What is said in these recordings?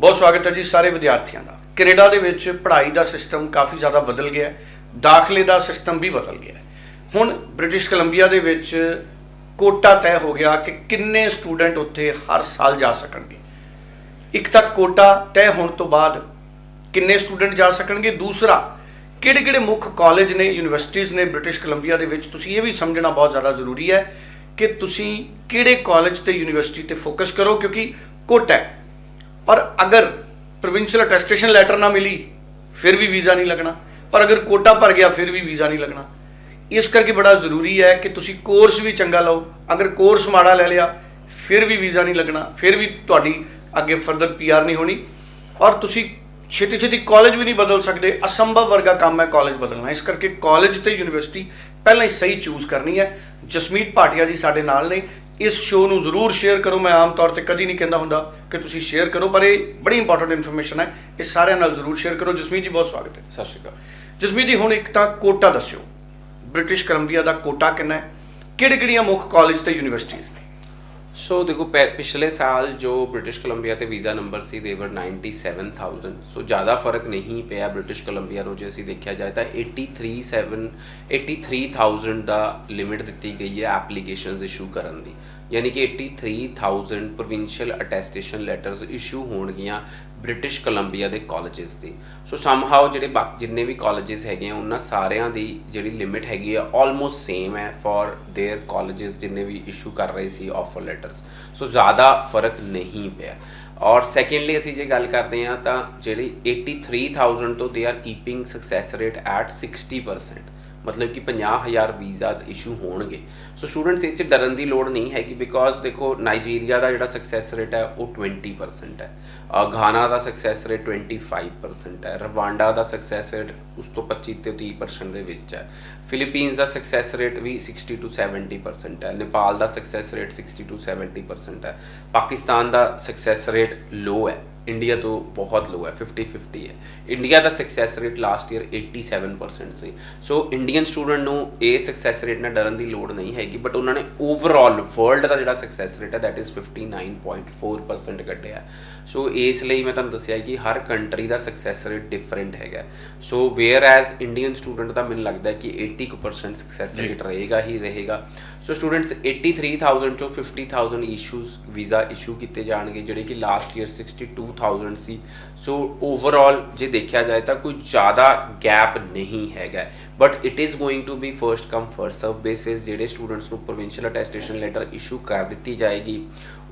ਬਹੁਤ ਸਵਾਗਤ ਹੈ ਜੀ ਸਾਰੇ ਵਿਦਿਆਰਥੀਆਂ ਦਾ। ਕੈਨੇਡਾ ਦੇ ਵਿੱਚ ਪੜ੍ਹਾਈ ਦਾ ਸਿਸਟਮ ਕਾਫੀ ਜ਼ਿਆਦਾ ਬਦਲ ਗਿਆ ਹੈ। ਦਾਖਲੇ ਦਾ ਸਿਸਟਮ ਵੀ ਬਦਲ ਗਿਆ ਹੈ। ਹੁਣ ਬ੍ਰਿਟਿਸ਼ ਕੋਲੰਬੀਆ ਦੇ ਵਿੱਚ ਕੋਟਾ ਤੈਅ ਹੋ ਗਿਆ ਕਿ ਕਿੰਨੇ ਸਟੂਡੈਂਟ ਉੱਥੇ ਹਰ ਸਾਲ ਜਾ ਸਕਣਗੇ। ਇੱਕ ਤਾਂ ਕੋਟਾ ਤੈਅ ਹੋਣ ਤੋਂ ਬਾਅਦ ਕਿੰਨੇ ਸਟੂਡੈਂਟ ਜਾ ਸਕਣਗੇ? ਦੂਸਰਾ ਕਿਹੜੇ ਕਿਹੜੇ ਮੁੱਖ ਕਾਲਜ ਨੇ ਯੂਨੀਵਰਸਿਟੀਆਂ ਨੇ ਬ੍ਰਿਟਿਸ਼ ਕੋਲੰਬੀਆ ਦੇ ਵਿੱਚ? ਤੁਸੀਂ ਇਹ ਵੀ ਸਮਝਣਾ ਬਹੁਤ ਜ਼ਿਆਦਾ ਜ਼ਰੂਰੀ ਹੈ ਕਿ ਤੁਸੀਂ ਕਿਹੜੇ ਕਾਲਜ ਤੇ ਯੂਨੀਵਰਸਿਟੀ ਤੇ ਫੋਕਸ ਕਰੋ ਕਿਉਂਕਿ ਕੋਟਾ ਹੈ। ਔਰ ਅਗਰ ਪ੍ਰੋਵਿੰਸ਼ੀਅਲ ਅਟੈਸਟੇਸ਼ਨ ਲੈਟਰ ਨਾ ਮਿਲੀ, ਫਿਰ ਵੀ ਵੀਜ਼ਾ ਨਹੀਂ ਲੱਗਣਾ। ਪਰ ਅਗਰ ਕੋਟਾ ਭਰ ਗਿਆ, ਫਿਰ ਵੀ ਵੀਜ਼ਾ ਨਹੀਂ ਲੱਗਣਾ। ਇਸ ਕਰਕੇ ਬੜਾ ਜ਼ਰੂਰੀ ਹੈ ਕਿ ਤੁਸੀਂ ਕੋਰਸ ਵੀ ਚੰਗਾ ਲਓ। ਅਗਰ ਕੋਰਸ ਮਾੜਾ ਲੈ ਲਿਆ, ਫਿਰ ਵੀ ਵੀਜ਼ਾ ਨਹੀਂ ਲੱਗਣਾ। ਫਿਰ ਵੀ ਤੁਹਾਡੀ ਅੱਗੇ ਫਰਦਰ ਪੀਆਰ ਨਹੀਂ ਹੋਣੀ। ਔਰ ਤੁਸੀਂ ਛੇਤੀ ਛੇਤੀ ਕਾਲਜ ਵੀ ਨਹੀਂ ਬਦਲ ਸਕਦੇ। ਅਸੰਭਵ ਵਰਗਾ ਕੰਮ ਹੈ ਕਾਲਜ ਬਦਲਣਾ। ਇਸ ਕਰਕੇ ਕਾਲਜ ਤੇ ਯੂਨੀਵਰਸਿਟੀ ਪਹਿਲਾਂ ਹੀ ਸਹੀ ਚੂਜ਼ ਕਰਨੀ ਹੈ। ਜਸਮੀਤ ਭਾਟੀਆ ਜੀ ਸਾਡੇ ਨਾਲ ਨੇ। ਇਸ ਸ਼ੋਅ ਨੂੰ ਜ਼ਰੂਰ ਸ਼ੇਅਰ ਕਰੋ। ਮੈਂ ਆਮ ਤੌਰ ਤੇ ਕਦੀ ਨਹੀਂ ਕਹਿੰਦਾ ਹੁੰਦਾ ਕਿ ਤੁਸੀਂ ਸ਼ੇਅਰ ਕਰੋ ਪਰ ਇਹ ਬੜੀ ਇੰਪੋਰਟੈਂਟ ਇਨਫੋਰਮੇਸ਼ਨ ਹੈ। ਇਹ ਸਾਰਿਆਂ ਨਾਲ ਜ਼ਰੂਰ ਸ਼ੇਅਰ ਕਰੋ। ਜਸਮੀਤ ਜੀ ਬਹੁਤ ਸਵਾਗਤ ਹੈ। ਸਤਿ ਸ਼੍ਰੀ ਅਕਾਲ। ਜਸਮੀਤ ਜੀ ਹੁਣ ਇੱਕ ਤਾਂ ਕੋਟਾ ਦੱਸਿਓ। ਬ੍ਰਿਟਿਸ਼ ਕੋਲੰਬੀਆ ਦਾ ਕੋਟਾ ਕਿੰਨਾ ਹੈ? ਕਿਹੜੇ ਕਿਹੜੀਆਂ ਮੁੱਖ ਕਾਲਜ ਤੇ ਯੂਨੀਵਰਸਿਟੀਆਂ ਸੋ ਦੇਖੋ ਪਹਿ- ਪਿਛਲੇ ਸਾਲ ਜੋ ਬ੍ਰਿਟਿਸ਼ ਕੋਲੰਬੀਆ ਤੇ ਵੀਜ਼ਾ ਨੰਬਰ ਸੀ ਦੇ ਵਰ 97000 ਸੋ ਜ਼ਿਆਦਾ ਫ਼ਰਕ ਨਹੀਂ ਪਿਆ ਬ੍ਰਿਟਿਸ਼ ਕੋਲੰਬੀਆ ਨੂੰ ਜੇ ਅਸੀਂ ਦੇਖਿਆ ਜਾਏ ਤਾਂ 837 83000 ਦਾ ਲਿਮਿਟ ਦਿੱਤੀ ਗਈ ਹੈ ਐਪਲੀਕੇਸ਼ਨਸ ਇਸ਼ੂ ਕਰਨ ਦੀ ਯਾਨੀ ਕਿ 83000 ਪ੍ਰੋਵਿੰਸ਼ੀਅਲ ਅਟੈਸਟੇਸ਼ਨ ਲੈਟਰਸ ਇਸ਼ੂ ਹੋਣਗੀਆਂ ਬ੍ਰਿਟਿਸ਼ ਕੋਲੰਬੀਆ ਦੇ ਕਾਲਜਸ ਦੀ ਸੋ ਸਮਹਾਉ ਜਿਹੜੇ ਬਾਕੀ ਜਿੰਨੇ ਵੀ ਕਾਲਜਸ ਹੈਗੇ ਆ, ਉਹਨਾਂ ਸਾਰਿਆਂ ਦੀ ਜਿਹੜੀ ਲਿਮਿਟ ਹੈਗੀ ਆ ਆਲਮੋਸਟ ਸੇਮ ਹੈ ਫॉर देयर ਕਾਲਜਸ ਜਿੰਨੇ ਵੀ ਇਸ਼ੂ ਕਰ ਰਹੇ ਸੀ ਆਫਰ ਲੈਟਰਸ ਸੋ ਜ਼ਿਆਦਾ ਫ਼ਰਕ ਨਹੀਂ ਪਿਆ। ਔਰ ਸੈਕੰਡਲੀ ਅਸੀਂ ਜੇ ਗੱਲ ਕਰਦੇ ਆ ਤਾਂ ਜਿਹੜੀ 83000 ਤੋਂ they are keeping success rate at 60% ਮਤਲਬ ਕਿ 50000 ਵੀਜ਼ਾਸ ਇਸ਼ੂ ਹੋਣਗੇ। ਸੋ ਸਟੂਡੈਂਟਸ ਇਹ ਚ ਡਰਨ ਦੀ ਲੋੜ ਨਹੀਂ ਹੈ ਕਿ ਬਿਕੋਜ਼ ਦੇਖੋ ਨਾਈਜੀਰੀਆ ਦਾ ਜਿਹੜਾ ਸਕਸੈਸ ਰੇਟ ਹੈ ਉਹ 20% ਹੈ। ਅ, ਘਾਨਾ ਦਾ ਸਕਸੈਸ ਰੇਟ 25% ਹੈ। ਰਵਾਂਡਾ ਦਾ ਸਕਸੈਸ ਰੇਟ ਉਸ ਤੋਂ 25 ਤੇ 30% ਦੇ ਵਿੱਚ ਹੈ। ਫਿਲੀਪੀਨਸ ਦਾ ਸਕਸੈਸ ਰੇਟ ਵੀ 60 ਤੋਂ 70% ਹੈ। ਨੇਪਾਲ ਦਾ ਸਕਸੈਸ ਰੇਟ 60 ਤੋਂ 70% ਹੈ। ਪਾਕਿਸਤਾਨ ਦਾ ਸਕਸੈਸ ਰੇਟ ਲੋ ਹੈ। ਇੰਡੀਆ ਤੋਂ ਬਹੁਤ ਲੋ ਹੈ 50 50 ਹੈ ਇੰਡੀਆ ਦਾ ਸਕਸੈਸ ਰੇਟ ਲਾਸਟ ਈਅਰ 87% ਸੀ। ਸੋ ਇੰਡੀਅਨ ਸਟੂਡੈਂਟ ਨੂੰ ਇਹ ਸਕਸੈਸ ਰੇਟ ਨਾਲ ਡਰਨ ਦੀ ਲੋੜ ਨਹੀਂ ਹੈਗੀ ਬਟ ਉਹਨਾਂ ਨੇ ਓਵਰਆਲ ਵਰਲਡ ਦਾ ਜਿਹੜਾ ਸਕਸੈਸ ਰੇਟ ਹੈ that is 59.4% ਕੱਢਿਆ ਸੋ ਇਸ ਲਈ ਮੈਂ ਤੁਹਾਨੂੰ ਦੱਸਿਆ ਕਿ ਹਰ ਕੰਟਰੀ ਦਾ ਸਕਸੈਸ ਰੇਟ ਡਿਫਰੈਂਟ ਹੈਗਾ। So whereas Indian student ਦਾ ਮੈਨੂੰ ਲੱਗਦਾ ਕਿ 80% ਸਕਸੈਸ ਰੇਟ ਰਹੇਗਾ ਹੀ ਰਹੇਗਾ। ਸੋ ਸਟੂਡੈਂਟਸ 83000 ਚੋਂ 50000 ਇਸ਼ੂਜ਼ ਵੀਜ਼ਾ ਇਸ਼ੂ ਕੀਤੇ ਜਾਣਗੇ, ਜਿਹੜੇ ਕਿ ਲਾਸਟ ਈਅਰ 62000 ਸੀ। ਸੋ ਓਵਰਆਲ ਜੇ ਦੇਖਿਆ ਜਾਏ ਤਾਂ ਕੋਈ ਜ਼ਿਆਦਾ ਗੈਪ ਨਹੀਂ ਹੈਗਾ। But it is going to be first come first serve basis ਜਿਹੜੇ ਸਟੂਡੈਂਟਸ ਨੂੰ ਪ੍ਰੋਵਿੰਸ਼ੀਅਲ ਅਟੈਸਟੇਸ਼ਨ ਲੈਟਰ ਇਸ਼ੂ ਕਰ ਦਿੱਤੀ ਜਾਏਗੀ,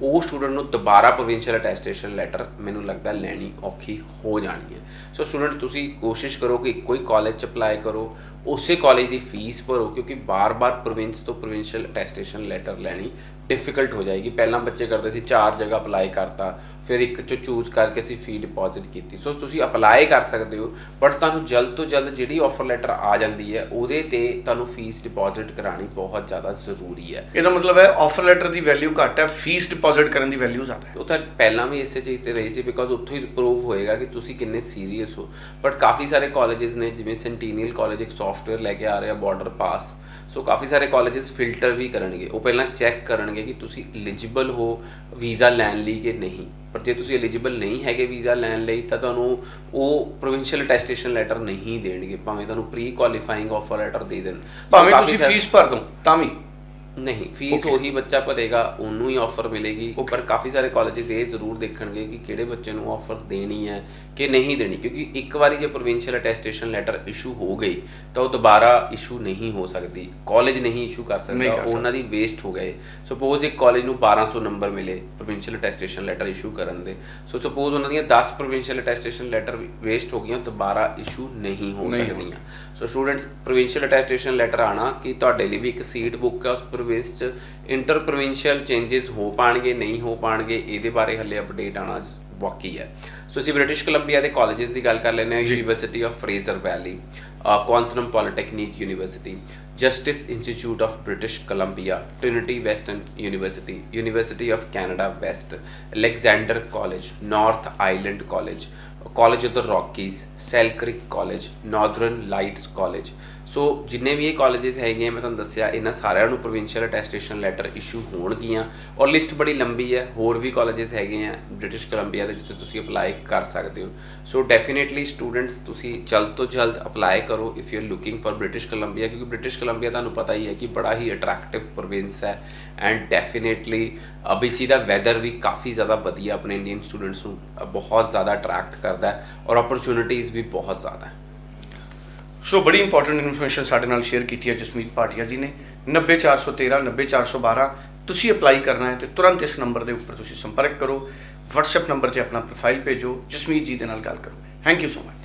ਉਹ ਸਟੂਡੈਂਟ ਨੂੰ ਦੁਬਾਰਾ ਪ੍ਰੋਵਿੰਸ਼ੀਅਲ ਅਟੈਸਟੇਸ਼ਨ ਲੈਟਰ ਮੈਨੂੰ ਲੱਗਦਾ ਲੈਣੀ ਔਖੀ ਹੋ ਜਾਣੀ ਹੈ। ਸੋ ਸਟੂਡੈਂਟ ਤੁਸੀਂ ਕੋਸ਼ਿਸ਼ ਕਰੋ ਕਿ ਇੱਕੋ ਹੀ ਕਾਲਜ ਚ ਅਪਲਾਈ ਕਰੋ, ਉਸੇ ਕਾਲਜ ਦੀ ਫੀਸ ਭਰੋ, ਕਿਉਂਕਿ ਬਾਰ-ਬਾਰ ਪ੍ਰੋਵਿੰਸ ਤੋਂ ਪ੍ਰੋਵਿੰਸ਼ੀਅਲ ਅਟੈਸਟੇਸ਼ਨ ਲੈਟਰ ਲੈਣੀ ਡਿਫਿਕਲਟ ਹੋ ਜਾਏਗੀ। ਪਹਿਲਾਂ ਬੱਚੇ ਕਰਦੇ ਸੀ, ਚਾਰ ਜਗ੍ਹਾ ਅਪਲਾਈ ਕਰਤਾ ਫਿਰ ਇੱਕ ਚੋਂ ਚੂਜ਼ ਕਰਕੇ ਅਸੀਂ ਫੀ ਡਿਪੋਜ਼ਿਟ ਕੀਤੀ। ਸੋ ਤੁਸੀਂ ਅਪਲਾਈ ਕਰ ਸਕਦੇ ਹੋ ਬਟ ਤੁਹਾਨੂੰ ਜਲਦ ਤੋਂ ਜਲਦ ਜਿਹੜੀ ਆਫਰ ਲੈਟਰ ਆ ਜਾਂਦੀ ਹੈ ਉਹਦੇ ਤੇ ਤੁਹਾਨੂੰ ਫੀਸ ਡਿਪੋਜ਼ਿਟ ਕਰਾਣੀ ਬਹੁਤ ਜ਼ਿਆਦਾ ਜ਼ਰੂਰੀ ਹੈ। ਇਹਦਾ ਮਤਲਬ ਹੈ ਆਫਰ ਲੈਟਰ ਦੀ ਵੈਲਿਊ ਘੱਟ ਹੈ ਫੀਸ ਡਿਪੋਜ਼ਿਟ ਕਰਨ ਦੀ ਵੈਲਿਊ ਜ਼ਿਆਦਾ ਹੈ। ਉਹ ਤਾਂ ਪਹਿਲਾਂ ਵੀ ਇਸੇ ਚੀਜ਼ ਤੇ ਰਹੀ ਸੀ ਬਿਕੋਜ਼ ਉੱਥੋਂ ਹੀ ਪ੍ਰੂਵ ਹੋਏਗਾ ਕਿ ਤੁਸੀਂ ਕਿੰਨੇ ਸੀਰੀਅਸ ਹੋ। ਬਟ ਕਾਫੀ ਸਾਰੇ ਕਾਲਜਸ ਨੇ ਜਿਵੇਂ ਸੈਂਟੀਨੀਅਲ ਕਾਲਜ ਇੱਕ ਸੌਫਟਵੇਅਰ ਲੈ ਕੇ ਆ ਰਿਹਾ ਬਾਰਡਰ ਪਾਸ ਸੋ ਕਾਫੀ ਸਾਰੇ ਕਾਲਜਸ ਫਿਲਟਰ ਵੀ ਕਰਨਗੇ। ਉਹ ਪਹਿਲਾਂ ਚੈੱਕ ਕਰਨਗੇ ਕਿ ਤੁਸੀਂ ਐਲੀਜੀਬਲ ਹੋ ਵੀਜ਼ਾ ਲੈਣ ਲਈ ਕਿ ਨਹੀਂ। ਪਰ ਜੇ ਤੁਸੀਂ ਐਲੀਜੀਬਲ ਨਹੀਂ ਹੈਗੇ ਵੀਜ਼ਾ ਲੈਣ ਲਈ ਤਾਂ ਤੁਹਾਨੂੰ ਉਹ ਪ੍ਰੋਵਿੰਸ਼ੀਅਲ ਅਟੈਸਟੇਸ਼ਨ ਲੈਟਰ ਨਹੀਂ ਦੇਣਗੇ ਭਾਵੇਂ ਤੁਹਾਨੂੰ ਪ੍ਰੀ ਕੁਆਲੀਫਾਈਂਗ ਆਫਰ ਲੈਟਰ ਦੇ ਦੇਣ। ਭਾਵੇਂ ਤੁਸੀਂ ਫੀਸ ਭਰ ਦੋ ਤਾਂ ਵੀ। ਨਹੀਂ ਫੀਸ. ਉਹੀ ਬੱਚਾ ਭਰੇਗਾ ਉਹਨੂੰ ਹੀ ਆਫਰ ਮਿਲੇਗੀ। ਪਰ ਕਾਫੀ ਸਾਰੇ ਕਾਲਜਸ ਇਹ ਜ਼ਰੂਰ ਦੇਖਣਗੇ ਕਿ ਕਿਹੜੇ ਬੱਚੇ ਨੂੰ ਆਫਰ ਦੇਣੀ ਹੈ ਕਿ ਨਹੀਂ ਦੇਣੀ। ਕਿਉਂਕਿ ਇੱਕ ਵਾਰੀ ਜੇ ਪ੍ਰੋਵਿੰਸ਼ੀਅਲ ਅਟੈਸਟੇਸ਼ਨ ਲੈਟਰ ਇਸ਼ੂ ਹੋ ਗਈ ਤਾਂ ਉਹ ਦੁਬਾਰਾ ਇਸ਼ੂ ਨਹੀਂ ਹੋ ਸਕਦੀ। ਕਾਲਜ ਨਹੀਂ ਇਸ਼ੂ ਕਰ ਸਕਦਾ ਉਹਨਾਂ ਦੀ ਵੇਸਟ ਹੋ ਗਏ। ਸਪੋਜ਼ ਇੱਕ ਕਾਲਜ ਨੂੰ 1200 ਨੰਬਰ ਮਿਲੇ ਪ੍ਰੋਵਿੰਸ਼ੀਅਲ ਅਟੈਸਟੇਸ਼ਨ ਲੈਟਰ ਇਸ਼ੂ ਕਰਨ ਦੇ। ਸੋ ਸਪੋਜ਼ ਉਹਨਾਂ ਦੀਆਂ 10 ਪ੍ਰੋਵਿੰਸ਼ੀਅਲ ਅਟੈਸਟੇਸ਼ਨ ਲੈਟਰ ਵੇਸਟ ਹੋ ਗਈਆਂ ਦੁਬਾਰਾ ਇਸ਼ੂ ਨਹੀਂ ਹੋ ਸਕਦੀਆਂ। So students provincial attestation letter ਆਣਾ ਕਿ ਤੁਹਾਡੇ ਲਈ ਵੀ ਇੱਕ ਸੀਟ ਬੁੱਕ ਹੈ ਉਸ ਪ੍ਰੋਵਿੰਸ ਚ ਇੰਟਰ ਪ੍ਰੋਵਿੰਸ਼ੀਅਲ ਚੇਂजेस ਹੋ ਪਾਣਗੇ ਨਹੀਂ ਹੋ ਪਾਣਗੇ ਇਹਦੇ ਬਾਰੇ ਹੱਲੇ ਅਪਡੇਟ ਆਣਾ ਬਾਕੀ ਹੈ। ਸੋ ਅਸੀਂ ਬ੍ਰਿਟਿਸ਼ ਕੋਲੰਬੀਆ ਦੇ ਕਾਲਜਸ ਦੀ ਗੱਲ ਕਰ ਲੈਂਦੇ ਹਾਂ University of Fraser Valley Quantum Polytechnic University Justice Institute of British Columbia Trinity Western University University of Canada West Alexander College North Island College College of the Rockies Selkirk College Northern Lights College so ਜਿੰਨੇ ਵੀ ਇਹ colleges ਹੈਗੇ ਆ ਮੈਂ ਤੁਹਾਨੂੰ ਦੱਸਿਆ, ਇਹਨਾਂ ਸਾਰਿਆਂ ਨੂੰ ਪ੍ਰੋਵਿੰਸ਼ੀਅਲ ਅਟੈਸਟੇਸ਼ਨ ਲੈਟਰ ਇਸ਼ੂ ਹੋਣਗੀਆਂ। ਔਰ ਲਿਸਟ ਬੜੀ ਲੰਬੀ ਹੈ, ਹੋਰ ਵੀ ਕਾਲਜਸ ਹੈਗੇ ਆ ਬ੍ਰਿਟਿਸ਼ ਕੋਲੰਬੀਆ ਦੇ, ਜਿੱਥੇ ਤੁਸੀਂ ਅਪਲਾਈ ਕਰ ਸਕਦੇ ਹੋ। ਸੋ ਡੈਫੀਨਿਟਲੀ ਸਟੂਡੈਂਟਸ ਤੁਸੀਂ ਜਲਦ ਤੋਂ ਜਲਦ ਅਪਲਾਈ ਕਰੋ if you are looking for British Columbia ਕਿਉਂਕਿ ਬ੍ਰਿਟਿਸ਼ ਕੋਲੰਬੀਆ ਤੁਹਾਨੂੰ ਪਤਾ ਹੀ ਹੈ ਕਿ ਬੜਾ ਹੀ ਅਟਰੈਕਟਿਵ ਪ੍ਰੋਵਿੰਸ ਹੈ। ਐਂਡ ਡੈਫੀਨਿਟਲੀ ਅਬੀਸੀ ਦਾ ਵੈਦਰ ਵੀ ਕਾਫੀ ਜ਼ਿਆਦਾ ਵਧੀਆ, ਆਪਣੇ ਇੰਡੀਅਨ ਸਟੂਡੈਂਟਸ ਨੂੰ ਬਹੁਤ ਜ਼ਿਆਦਾ ਅਟਰੈਕਟ ਕਰ ਕਰਦਾ ਹੈ ਔਰ ਓਪਰਚ्युनिटीज ਵੀ ਬਹੁਤ ਜ਼ਿਆਦਾ ਹੈ। ਸੋ ਬੜੀ ਇੰਪੋਰਟੈਂਟ ਇਨਫੋਰਮੇਸ਼ਨ ਸਾਡੇ ਨਾਲ ਸ਼ੇਅਰ ਕੀਤੀ ਹੈ ਜਸਮੀਤ ਭਾਟੀਆ ਜੀ ਨੇ। 90413 90412 ਤੁਸੀਂ ਅਪਲਾਈ ਕਰਨਾ ਹੈ ਤੇ ਤੁਰੰਤ ਇਸ ਨੰਬਰ ਦੇ ਉੱਪਰ ਤੁਸੀਂ ਸੰਪਰਕ ਕਰੋ। WhatsApp ਨੰਬਰ ਤੇ ਆਪਣਾ ਪ੍ਰੋਫਾਈਲ ਭੇਜੋ। ਜਸਮੀਤ ਜੀ ਦੇ ਨਾਲ ਗੱਲ ਕਰੋ। Thank you so much